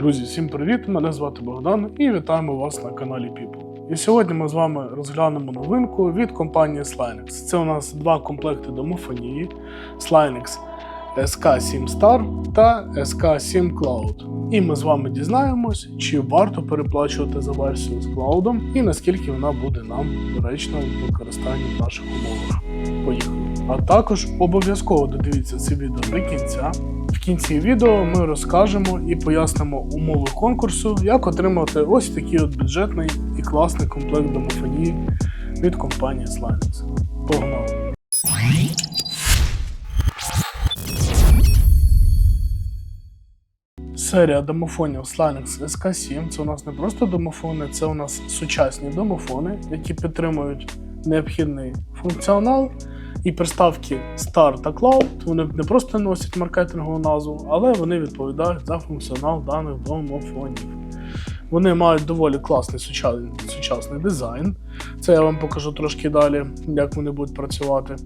Друзі, всім привіт! Мене звати Богдан і вітаємо вас на каналі People. І сьогодні ми з вами розглянемо новинку від компанії Slinux. Це у нас два комплекти домофонії Slinux SK7 Star та SK7 Cloud. І ми з вами дізнаємось, чи варто переплачувати за версію з клаудом і наскільки вона буде нам доречна в використанні в наших умовах. Поїхали! А також обов'язково додивіться це відео до кінця. В кінці відео ми розкажемо і пояснимо умови конкурсу, як отримати ось такий от бюджетний і класний комплект домофонії від компанії Slinux. Погнали! Серія домофонів Slinux SK7 це у нас не просто домофони, це у нас сучасні домофони, які підтримують необхідний функціонал. І приставки Star та Cloud вони не просто носять маркетингову назву, але вони відповідають за функціонал даних домофонів. Вони мають доволі класний сучасний, сучасний дизайн. Це я вам покажу трошки далі, як вони будуть працювати.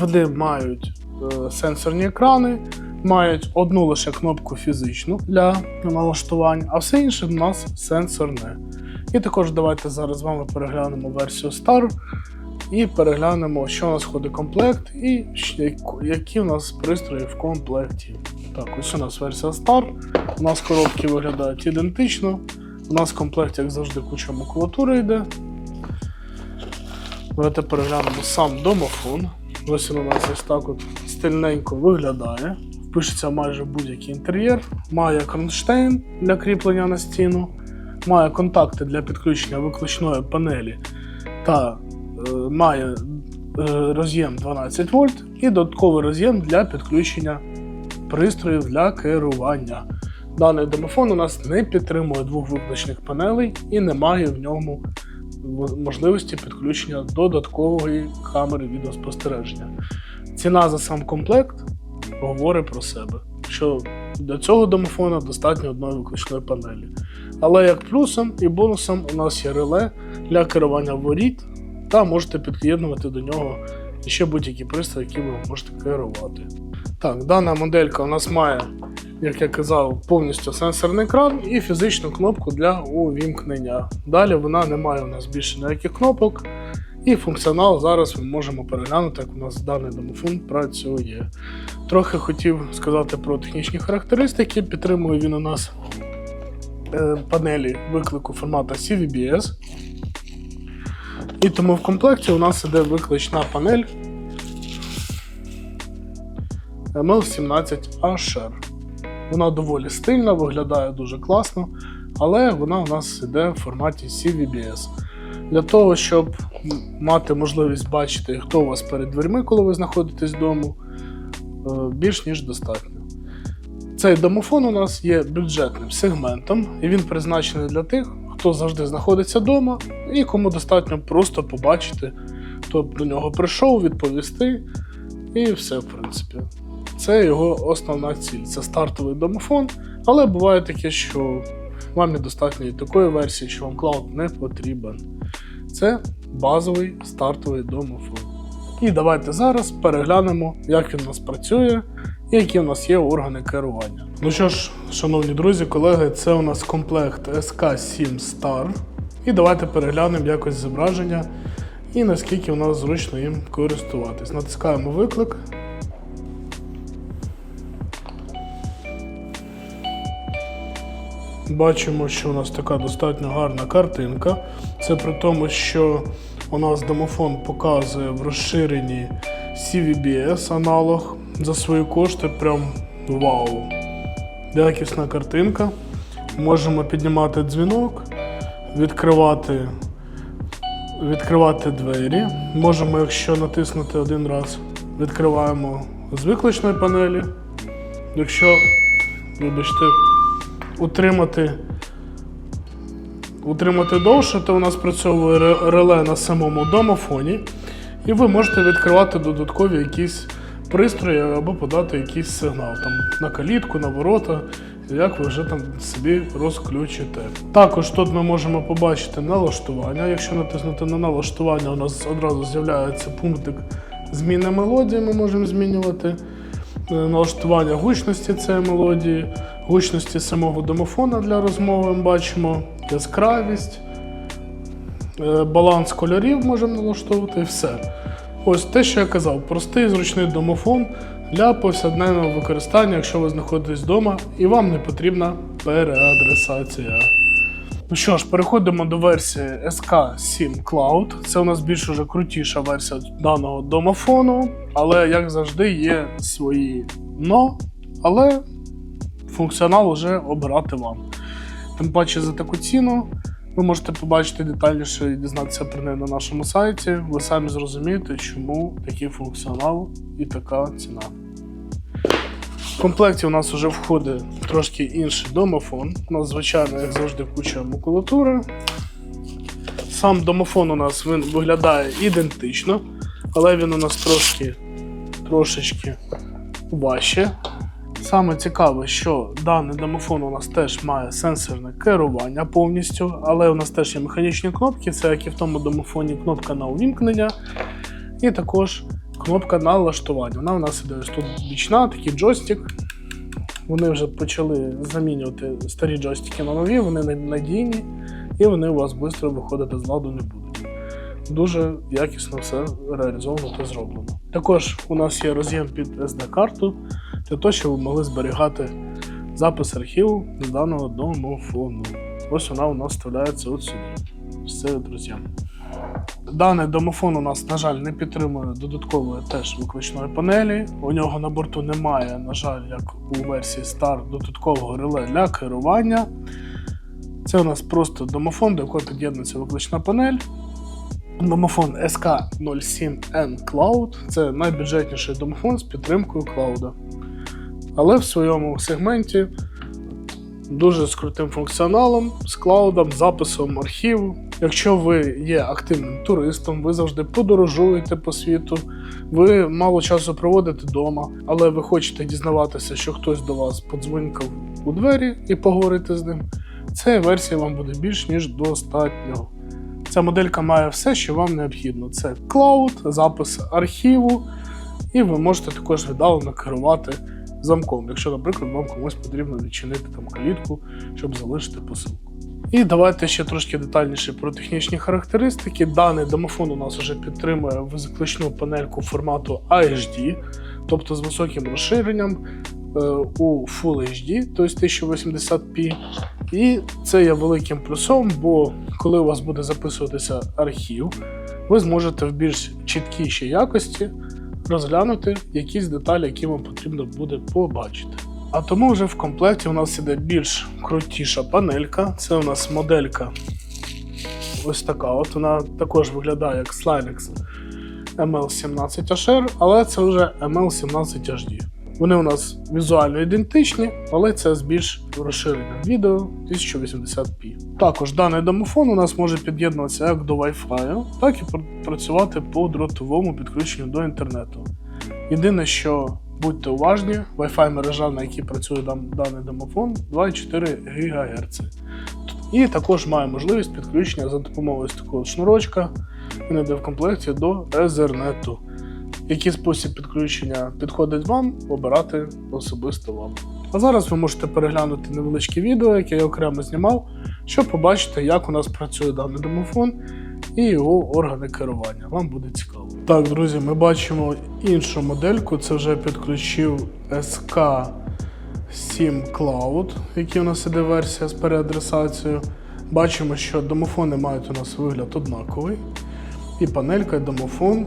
Вони мають е, сенсорні екрани, мають одну лише кнопку фізичну для налаштувань, а все інше в нас сенсорне. І також давайте зараз з вами переглянемо версію Star і переглянемо, що у нас входить комплект і які у нас пристрої в комплекті. Так, ось у нас версія Star. У нас коробки виглядають ідентично. У нас в комплекті, як завжди, куча макулатури йде. Давайте переглянемо сам домофон. Ось він у нас ось так от стильненько виглядає. Впишеться майже будь-який інтер'єр. Має кронштейн для кріплення на стіну, має контакти для підключення виключної панелі та має е, роз'єм 12 вольт і додатковий роз'єм для підключення пристроїв для керування. Даний домофон у нас не підтримує двох виключних панелей і не має в ньому можливості підключення додаткової камери відеоспостереження. Ціна за сам комплект говорить про себе, що для цього домофона достатньо одної виключної панелі. Але як плюсом і бонусом у нас є реле для керування воріт, та можете під'єднувати до нього ще будь-які пристрої, які ви можете керувати. Так, дана моделька у нас має, як я казав, повністю сенсорний екран і фізичну кнопку для увімкнення. Далі вона не має у нас більше ніяких кнопок. І функціонал зараз ми можемо переглянути, як у нас даний домофон працює. Трохи хотів сказати про технічні характеристики. Підтримує він у нас е, панелі виклику формату CVBS. І тому в комплекті у нас іде виклична панель ML17HR. Вона доволі стильна, виглядає дуже класно, але вона у нас іде в форматі CVBS. Для того, щоб мати можливість бачити, хто у вас перед дверми, коли ви знаходитесь вдома, е, більш ніж достатньо. Цей домофон у нас є бюджетним сегментом, і він призначений для тих, хто завжди знаходиться вдома, і кому достатньо просто побачити, хто до нього прийшов, відповісти, і все, в принципі. Це його основна ціль. Це стартовий домофон, але буває таке, що вам недостатньо і такої версії, що вам клауд не потрібен. Це базовий стартовий домофон. І давайте зараз переглянемо, як він у нас працює які у нас є органи керування. Ну що ж, шановні друзі, колеги, це у нас комплект SK7 Star. І давайте переглянемо якось зображення і наскільки у нас зручно їм користуватись. Натискаємо виклик. Бачимо, що у нас така достатньо гарна картинка. Це при тому, що у нас домофон показує в розширенні CVBS аналог за свої кошти. Прям вау. Якісна картинка. Можемо піднімати дзвінок, відкривати, відкривати двері. Можемо, якщо натиснути один раз, відкриваємо з викличної панелі. Якщо, вибачте, утримати, утримати довше, то у нас працьовує реле на самому домофоні, і ви можете відкривати додаткові якісь пристрої або подати якийсь сигнал там, на калітку, на ворота, як ви вже там собі розключите. Також тут ми можемо побачити налаштування. Якщо натиснути на налаштування, у нас одразу з'являється пунктик зміни мелодії, ми можемо змінювати. е, налаштування гучності цієї мелодії, гучності самого домофона для розмови ми бачимо, яскравість, е, баланс кольорів можемо налаштовувати і все. Ось те, що я казав, простий зручний домофон для повсякденного використання, якщо ви знаходитесь вдома і вам не потрібна переадресація. Ну що ж, переходимо до версії SK7 Cloud. Це у нас більш уже крутіша версія даного домофону, але як завжди є свої но, але функціонал вже обирати вам. Тим паче за таку ціну ви можете побачити детальніше і дізнатися про неї на нашому сайті. Ви самі зрозумієте, чому такий функціонал і така ціна. В комплекті у нас вже входить трошки інший домофон. У нас, звичайно, як завжди, куча макулатури. Сам домофон у нас він виглядає ідентично, але він у нас трошки трошечки важче. Саме цікаве, що даний домофон у нас теж має сенсорне керування повністю, але у нас теж є механічні кнопки, це як і в тому домофоні кнопка на увімкнення, і також кнопка на налаштування. Вона у нас іде тут бічна, такий джойстик. Вони вже почали замінювати старі джойстики на нові, вони надійні, і вони у вас швидко виходити з ладу не будуть. Дуже якісно все реалізовано та зроблено. Також у нас є роз'єм під SD-карту для того, щоб ви могли зберігати запис архіву з даного домофону. Ось вона у нас вставляється от сюди. От роз'єм. Даний домофон у нас, на жаль, не підтримує додаткової теж виключної панелі. У нього на борту немає, на жаль, як у версії Star, додаткового реле для керування. Це у нас просто домофон, до якого під'єднується виключна панель. Домофон SK07N Cloud це найбюджетніший домофон з підтримкою клауда. Але в своєму сегменті дуже з крутим функціоналом, з клаудом, записом архіву. Якщо ви є активним туристом, ви завжди подорожуєте по світу, ви мало часу проводите вдома, але ви хочете дізнаватися, що хтось до вас подзвонькав у двері і поговорити з ним. Ця версія вам буде більш ніж достатньо. Ця моделька має все, що вам необхідно: це клауд, запис архіву, і ви можете також віддалено керувати замком, якщо, наприклад, вам комусь потрібно відчинити там калітку, щоб залишити посилку. І давайте ще трошки детальніше про технічні характеристики. Даний домофон у нас вже підтримує виключну панельку формату AHD, тобто з високим розширенням е, у Full HD, тобто 1080p. І це є великим плюсом, бо коли у вас буде записуватися архів, ви зможете в більш чіткішій якості розглянути якісь деталі, які вам потрібно буде побачити. А тому вже в комплекті у нас іде більш крутіша панелька. Це у нас моделька ось така. От вона також виглядає як Slilex ML17HR, але це вже ML17HD. Вони у нас візуально ідентичні, але це з більш розширеним відео 1080p. Також даний домофон у нас може під'єднуватися як до Wi-Fi, так і працювати по дротовому підключенню до інтернету. Єдине, що будьте уважні, Wi-Fi мережа, на якій працює даний домофон, 2,4 ГГц. І також має можливість підключення за допомогою такого шнурочка, він йде в комплекті до Ethernet. Який спосіб підключення підходить вам, обирати особисто вам. А зараз ви можете переглянути невеличке відео, яке я окремо знімав, щоб побачити, як у нас працює даний домофон і його органи керування. Вам буде цікаво. Так, друзі, ми бачимо іншу модельку. Це вже підключив SK7 Cloud, який у нас іде версія з переадресацією. Бачимо, що домофони мають у нас вигляд однаковий. І панелька, і домофон.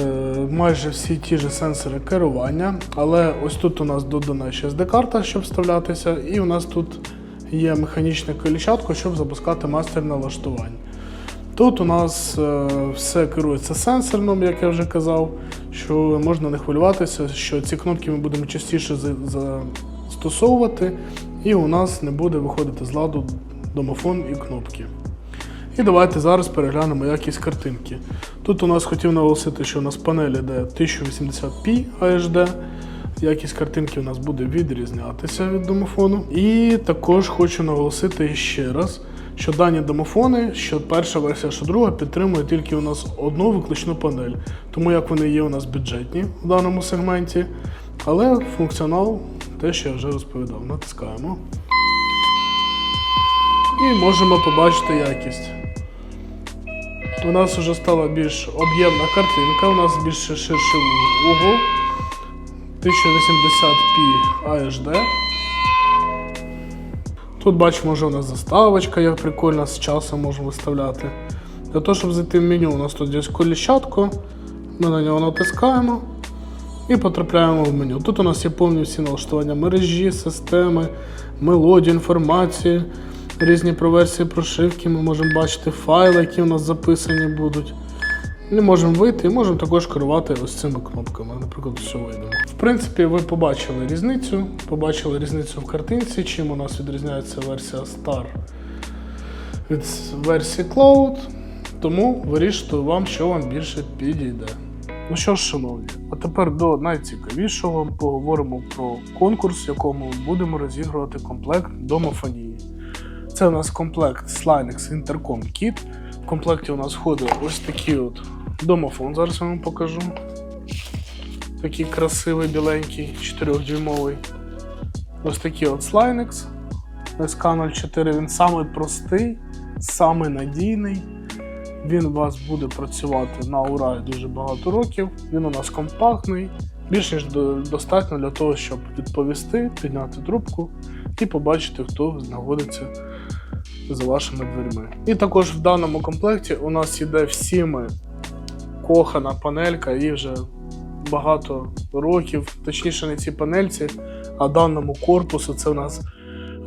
Е, майже всі ті ж сенсори керування, але ось тут у нас додана ще SD-карта, щоб вставлятися, і у нас тут є механічне колічатко, щоб запускати мастер налаштувань. Тут у нас е, все керується сенсором, як я вже казав, що можна не хвилюватися, що ці кнопки ми будемо частіше застосовувати, і у нас не буде виходити з ладу домофон і кнопки. І давайте зараз переглянемо якість картинки. Тут у нас хотів наголосити, що у нас панель йде 1080p HD. Якість картинки у нас буде відрізнятися від домофону. І також хочу наголосити ще раз, що дані домофони, що перша версія, що друга, підтримує тільки у нас одну виключну панель. Тому як вони є у нас бюджетні в даному сегменті, Але функціонал те, що я вже розповідав. Натискаємо. І можемо побачити якість. У нас вже стала більш об'ємна картинка, у нас більш ширший угол. 1080p AHD. Тут бачимо, вже у нас заставочка, як прикольно з часом можемо виставляти. Для того, щоб зайти в меню, у нас тут є коліщатко. Ми на нього натискаємо і потрапляємо в меню. Тут у нас є повні всі налаштування мережі, системи, мелодії, інформації, різні проверсії прошивки. Ми можемо бачити файли, які у нас записані будуть. Ми можемо вийти і можемо також керувати ось цими кнопками. Наприклад, все вийдемо. В принципі, ви побачили різницю. Побачили різницю в картинці, чим у нас відрізняється версія Star від версії Cloud. Тому вирішуйте вам, що вам більше підійде. Ну що ж, шановні, а тепер до найцікавішого поговоримо про конкурс, в якому будемо розігрувати комплект домофонії. Це у нас комплект Slinex Intercom Kit. В комплекті у нас входить ось такий от домофон. Зараз я вам покажу. Такий красивий, біленький, 4-дюймовий. Ось такий от Slinex SK04. Він самий простий, самий надійний. Він у вас буде працювати на ура дуже багато років. Він у нас компактний, більш ніж достатньо для того, щоб відповісти, підняти трубку і побачити, хто знаходиться за вашими дверима. І також в даному комплекті у нас іде всіми кохана панелька, їй вже багато років, точніше не цій панельці, а даному корпусу це у нас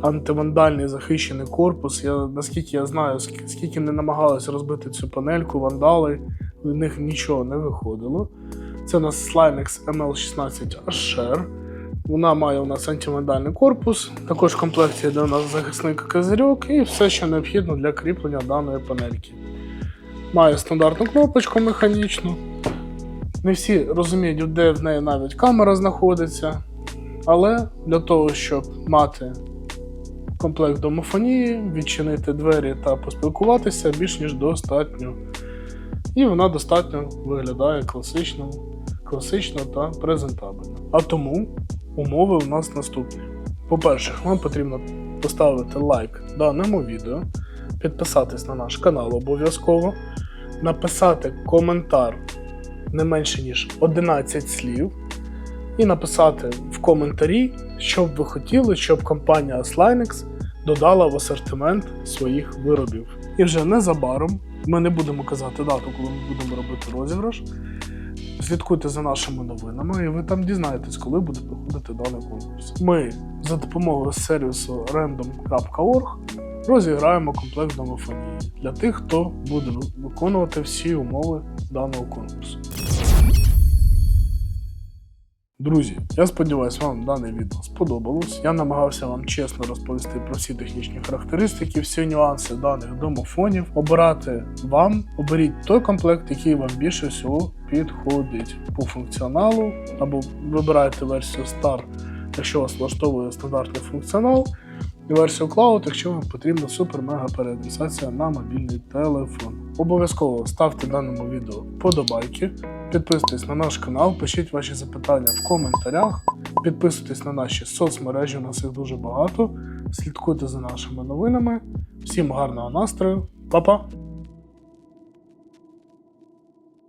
антивандальний захищений корпус. Я, наскільки я знаю, скільки не намагалися розбити цю панельку, вандали, від них нічого не виходило. Це у нас Slimex ML16 Asher. Вона має у нас антивандальний корпус. Також в комплекті йде у нас захисний козирьок і все, що необхідно для кріплення даної панельки. Має стандартну кнопочку механічну. Не всі розуміють, де в неї навіть камера знаходиться. Але для того, щоб мати комплект домофонії, відчинити двері та поспілкуватися більш ніж достатньо. І вона достатньо виглядає класично, класично та презентабельно. А тому умови у нас наступні. По-перше, вам потрібно поставити лайк даному відео, підписатись на наш канал обов'язково, написати коментар не менше ніж 11 слів, і написати в коментарі, що б ви хотіли, щоб компанія Slinex додала в асортимент своїх виробів. І вже незабаром ми не будемо казати дату, коли ми будемо робити розіграш. Слідкуйте за нашими новинами, і ви там дізнаєтесь, коли буде проходити даний конкурс. Ми за допомогою сервісу random.org розіграємо комплект домофонії для тих, хто буде виконувати всі умови даного конкурсу. Друзі, я сподіваюся, вам дане відео сподобалось. Я намагався вам чесно розповісти про всі технічні характеристики, всі нюанси даних домофонів. Обирати вам, оберіть той комплект, який вам більше всього підходить по функціоналу, або вибирайте версію Star, якщо вас влаштовує стандартний функціонал, і версію Cloud, якщо вам потрібна супер-мега переадресація на мобільний телефон. Обов'язково ставте даному відео подобайки. Підписуйтесь на наш канал, пишіть ваші запитання в коментарях, підписуйтесь на наші соцмережі, у нас їх дуже багато. Слідкуйте за нашими новинами. Всім гарного настрою, Па-па!